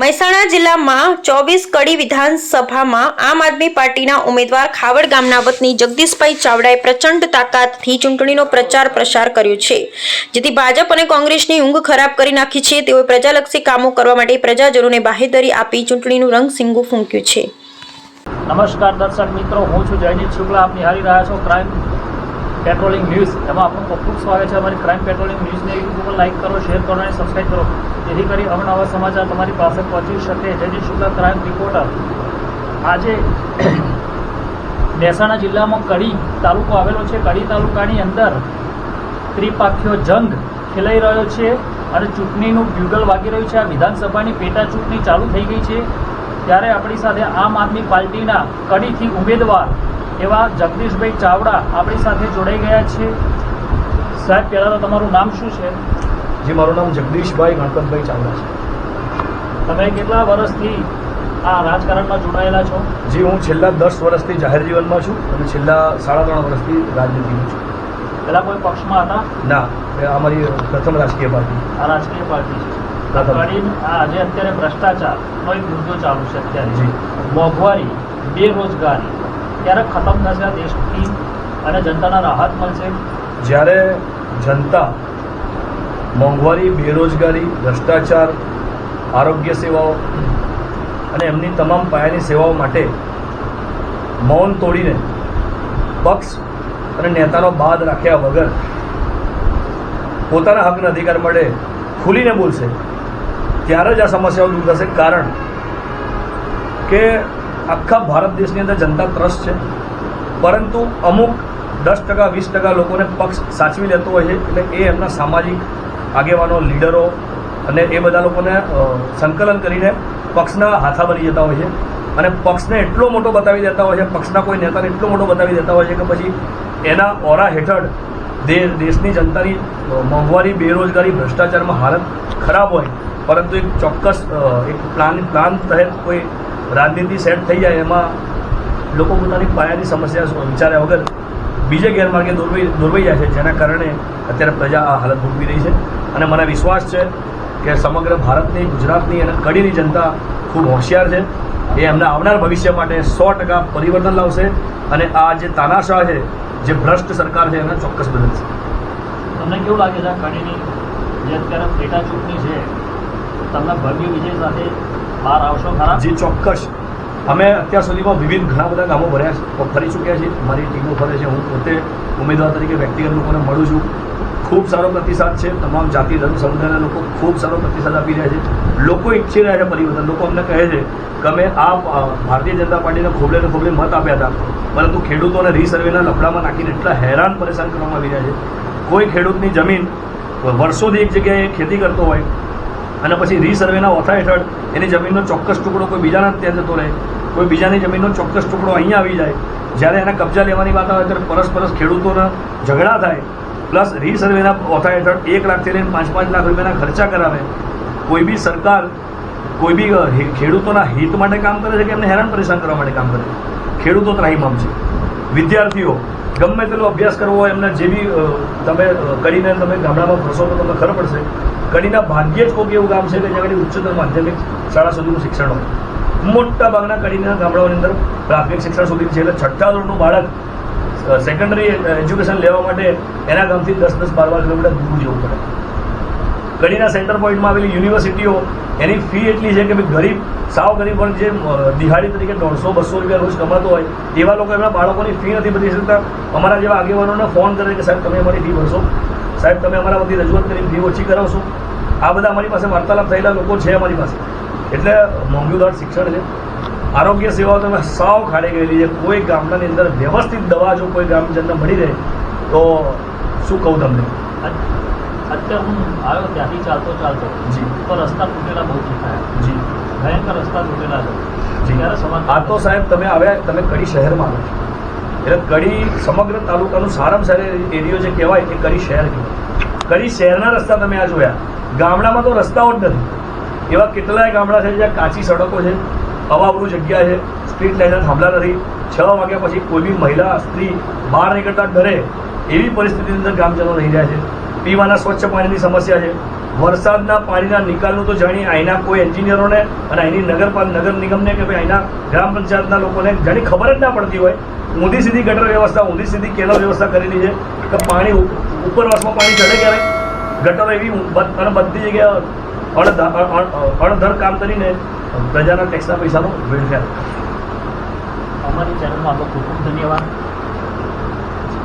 મહેસાણા જિલ્લામાં ચોવીસ કડી વિધાનસભામાં આમ આદમી પાર્ટીના ઉમેદવાર ખાવડ ગામના વતની જગદીશભાઈ ચાવડાએ પ્રચંડ તાકાતથી ચૂંટણીનો પ્રચાર પ્રસાર કર્યો છે. જેથી ભાજપ અને કોંગ્રેસની ઊંઘ ખરાબ કરી નાખી છે. તેઓએ પ્રજાલક્ષી કામો કરવા માટે પ્રજાજનોને બાહેધરી આપી ચૂંટણીનું રંગ સિંગું ફૂંક્યું છે. નમસ્કાર દર્શક મિત્રો, હું છું જયજીત શુક્લા. આપ નિહાળી રહ્યા છો ક્રાઇમ પેટ્રોલિંગ ન્યૂઝ એમાં આપનું ખૂબ ખૂબ સ્વાગત છે અમારી ક્રાઇમ પેટ્રોલિંગ ન્યૂઝને યુટ્યુબ પર લાઇક કરો શેર કરો અને સબસ્ક્રાઈબ કરો. જેથી કરી અવનવા સમાચાર તમારી પાસે પહોંચી શકે. જયજીત શુક્લા ક્રાઇમ રિપોર્ટર આજે મહેસાણા જિલ્લામાં કડી તાલુકો આવેલો છે. કડી તાલુકાની અંદર ત્રિપાખીઓ જંગ ખેલાઈ રહ્યો છે અને ચૂંટણીનું બ્યુગલ વાગી રહ્યું છે. આ વિધાનસભાની પેટા ચૂંટણી ચાલુ થઈ ગઈ છે. ત્યારે આપણી સાથે આમ આદમી પાર્ટીના કડીથી ઉમેદવાર એવા જગદીશભાઈ ચાવડા આપણી સાથે જોડાઈ ગયા છે સાહેબ પહેલાં તો તમારું નામ શું છે? જી મારું નામ જગદીશભાઈ ગણપતભાઈ ચાવડા છે. તમે કેટલા વર્ષથી આ રાજકારણમાં જોડાયેલા છો? જી હું છેલ્લા દસ વર્ષથી જાહેર જીવનમાં છું અને છેલ્લા સાડા ત્રણ વર્ષથી રાજનીતિમાં છું. પહેલાં કોઈ પક્ષમાં હતા? ના એ અમારી પ્રથમ રાજકીય પાર્ટી. આ રાજકીય પાર્ટી છે. આજે અત્યારે ભ્રષ્ટાચારનો એક મુદ્દો ચાલુ છે અત્યારે. જી. મોંઘવારી બેરોજગારી ક્યારે ખતમ થશે આ દેશથી અને જનતાના રાહત મળશે. જ્યારે જનતા મોંઘવારી, બેરોજગારી, ભ્રષ્ટાચાર, આરોગ્ય સેવાઓ અને એમની તમામ પાયાની સેવાઓ માટે મૌન તોડીને પક્ષ અને નેતાનો બાદ રાખ્યા વગર પોતાના હકના અધિકાર માટે ખુલીને બોલશે, ત્યારે જ આ સમસ્યાઓ દૂર થશે. કારણ કે આખા ભારત દેશની અંદર જનતા ત્રસ્ત છે. પરંતુ અમુક દસ ટકા, વીસ ટકા લોકોને પક્ષ સાચવી લેતો હોય છે. એટલે એ એમના સામાજિક આગેવાનો, લીડરો અને એ બધા લોકોને સંકલન કરીને પક્ષના હાથા બની જતા હોય છે. અને પક્ષને એટલો મોટો બતાવી દેતા હોય છે, પક્ષના કોઈ નેતાને એટલો મોટો બતાવી દેતા હોય છે કે પછી એના ઓરા હેઠળ દેશની જનતાની મોંઘવારી, બેરોજગારી, ભ્રષ્ટાચારમાં હાલત ખરાબ હોય. પરંતુ એક ચોક્કસ એક પ્લાન પ્લાન તહેત કોઈ રાજનીતિ સેટ થઈ જાય એમાં લોકો પોતાની પાયાની સમસ્યા વિચાર્યા વગર બીજે ગેરમાર્ગે દોરવાઈ દોરવાઈ જાય છે, જેના કારણે અત્યારે પ્રજા આ હાલત ભોગવી રહી છે. અને મને વિશ્વાસ છે કે સમગ્ર ભારતની, ગુજરાતની અને કડીની જનતા ખૂબ હોશિયાર છે. એ એમના આવનાર ભવિષ્ય માટે સો ટકા પરિવર્તન લાવશે અને આ જે તાનાશાહ છે, જે ભ્રષ્ટ સરકાર છે, એને ચોક્કસ બદલશે તમને કેવું લાગે છે કડીની? જે અત્યારે પેટા ચૂંટણી છે, તમને ભવ્ય વિજય સાથે બહાર આવશો ખરા? જે, ચોક્કસ. અમે અત્યાર સુધીમાં વિવિધ ઘણા બધા ગામો ભર્યા ફરી ચૂક્યા છીએ. મારી ટીમો ફરે છે. હું પોતે ઉમેદવાર તરીકે વ્યક્તિગત લોકોને મળું છું. ખૂબ સારો પ્રતિસાદ છે. તમામ જાતિ, ધર્મ, સમુદાયના લોકો ખૂબ સારો પ્રતિસાદ આપી રહ્યા છે. લોકો ઈચ્છી રહ્યા છે પરિવર્તન. લોકો અમને કહે છે કે અમે આ ભારતીય જનતા પાર્ટીને ખોબલે ને ખોબલે મત આપ્યા હતા. પરંતુ ખેડૂતોને રીસર્વેના લફડામાં નાખીને એટલા હેરાન પરેશાન કરવામાં આવી રહ્યા છે. કોઈ ખેડૂતની જમીન વર્ષોથી એક જગ્યાએ ખેતી કરતો હોય અને પછી રીસર્વેના ઓથા હેઠળ એની જમીનનો ચોક્કસ ટુકડો કોઈ બીજાના ત્યાં જતો રહે, કોઈ બીજાની જમીનનો ચોક્કસ ટુકડો અહીંયા આવી જાય, જ્યારે એના કબજા લેવાની વાત આવે ત્યારે પરસ્પરસ ખેડૂતોના ઝઘડા થાય, પ્લસ રીસર્વેના ઓથા હેઠળ એક લાખથી લઈને પાંચ પાંચ લાખ રૂપિયાના ખર્ચા કરાવે, કોઈ બી સરકાર, કોઈ બી ખેડૂતોના હિત માટે કામ કરે છે કે એમને હેરાન પરેશાન કરવા માટે કામ કરે છે? ખેડૂતો ત્રાહીમામ છે વિદ્યાર્થીઓ, ગમે તેટલો અભ્યાસ કરવો હોય એમને જે બી તમે કરીને તમે ગામડામાં ફરશો તો તમને ખબર પડશે કડીના ભાગ્યે જ કોઈક એવું ગામ છે કે જ્યાં આગળ ઉચ્ચતર માધ્યમિક શાળા સુધીનું શિક્ષણ હોય. મોટા ભાગના કડીના ગામડાઓની અંદર પ્રાથમિક શિક્ષણ સુધી છે. એટલે છઠ્ઠા ધોરણનું બાળક સેકન્ડરી એજ્યુકેશન લેવા માટે એના ગામથી દસ દસ બાર બાર કિલોમીટર દૂર જવું પડે. કડીના સેન્ટર પોઈન્ટમાં આવેલી યુનિવર્સિટીઓ એની ફી એટલી છે કે ભાઈ ગરીબ, સાવ ગરીબ પણ જે દિહાડી તરીકે દોઢસો, બસો રૂપિયા રોજ કમાતો હોય, એવા લોકો એમના બાળકોની ફી નથી ભરી શકતા અમારા જેવા આગેવાનોને ફોન કરે કે, સાહેબ, તમે અમારી ફી ભરશો? સાહેબ, તમે અમારા વતી રજૂઆત કરીને ફી ઓછી કરાવશો? આ બધા અમારી પાસે વાર્તાલાપ થયેલા લોકો છે અમારી પાસે. એટલે મોંઘુદાર શિક્ષણ છે. આરોગ્ય સેવાઓ તમે સાવ ખાડી ગયેલી છે. કોઈ ગામડાની અંદર વ્યવસ્થિત દવા જો કોઈ ગ્રામજનને મળી રહે તો શું કહું તમને? અત્યારે હું આવ્યો ત્યાંથી ચાલતો ચાલતો. જી. તો રસ્તા તૂટેલા બહુ દેખાયા જી. ભયંકર રસ્તા તૂટેલા છે. જી. ત્યારે સમાજ આ તો સાહેબ તમે આવ્યા તમે કડી શહેરમાં આવ્યા. એટલે કડી સમગ્ર તાલુકાનું સારામાં સારા એરિયો જે કહેવાય એ કડી શહેર કહેવાય. કડી શહેરના રસ્તા તમે આ જોયા. ગામડામાં તો રસ્તાઓ જ નથી. એવા કેટલાય ગામડા છે જ્યાં કાચી સડકો છે અવાવરું જગ્યા છે સ્ટ્રીટ લાઇનના થાંભલા નથી. છ વાગ્યા પછી કોઈ બી મહિલા, સ્ત્રી બહાર નીકળતા ડરે એવી પરિસ્થિતિની અંદર ગ્રામજનો રહી રહ્યા છે. પીવાના સ્વચ્છ પાણીની સમસ્યા છે. વરસાદના પાણીના નિકાલનું તો જાણી અહીંના કોઈ એન્જિનિયરોને અને અહીંની નગરપાલ, નગર નિગમને કે ભાઈ અહીંના ગ્રામ પંચાયતના લોકોને જાણી ખબર જ ના પડતી હોય, ઊંધી સીધી ગટર વ્યવસ્થા, ઊંધી સીધી કેનલ વ્યવસ્થા કરેલી છે, કે પાણી ઉપરવાસમાં પાણી ચડે ક્યારે? ગટરો એવી અને બધી જગ્યાએ અણધર કામ કરીને પ્રજાના ટેક્સના પૈસાનો વેડફ્યા. અમારી ચેનલમાં આપો ખૂબ ખૂબ ધન્યવાદ.